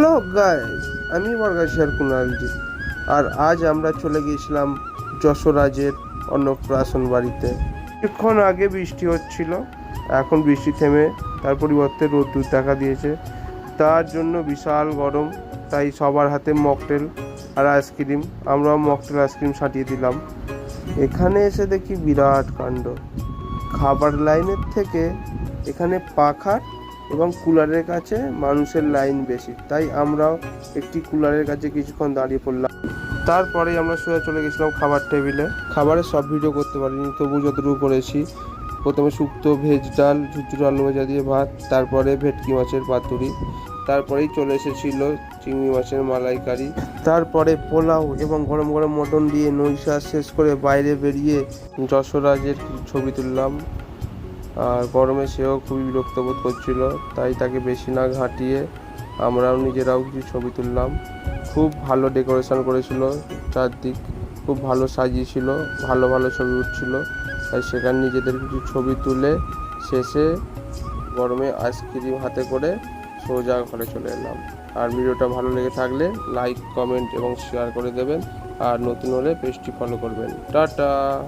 Hello guys আমি বর্গাশিয়ার কুণালজি। আর আজ আমরা চলে গিয়েছিলাম যশোরাজের অন্নপ্রাশন বাড়িতে। কিছুক্ষণ আগে বৃষ্টি হচ্ছিল, এখন বৃষ্টি থেমে তার পরিবর্তে রোদ্দুর দেখা দিয়েছে। তার জন্য বিশাল গরম, তাই সবার হাতে মকটেল আর আইসক্রিম। আমরাও মকটেল আইসক্রিম সাটিয়ে দিলাম। এখানে এসে দেখি বিরাট কাণ্ড। খাবার লাইনের থেকে এখানে পাখার এবং কুলারের কাছে মানুষের লাইন বেশি। তাই আমরাও একটি কুলারের কাছে কিছুক্ষণ দাঁড়িয়ে পড়লাম। তারপরে আমরা সোজা চলে গেছিলাম খাবার টেবিলে। খাবারের সব ভিডিও করতে পারিনি, তবু যতটুকু করেছি। প্রথমে শুক্তো, ভেজ ডাল, ঝুরঝুর আলু ভাজা দিয়ে ভাত, তারপরে ভেটকি মাছের পাতুরি, তারপরেই চলে এসেছিল চিংড়ি মাছের মালাইকারি, তারপরে পোলাও এবং গরম গরম মটন দিয়ে নৈশা শেষ করে বাইরে বেরিয়ে যশোরাজের ছবি তুললাম। আর গরমে সেও খুবই বিরক্ত বোধ করছিল, তাই তাকে বেশি না ঘাঁটিয়ে আমরাও নিজেরাও কিছু ছবি তুললাম। খুব ভালো ডেকোরেশন করেছিল, চারদিক খুব ভালো সাজিয়েছিল, ভালো ভালো ছবি উঠছিল। তাই সেখানে নিজেদের কিছু ছবি তুলে শেষে গরমে আইসক্রিম হাতে করে সোজা ঘরে চলে এলাম। আর ভিডিওটা ভালো লেগে থাকলে লাইক কমেন্ট এবং শেয়ার করে দেবেন। আর নতুন হলে পেজটি ফলো করবেন। টাটা!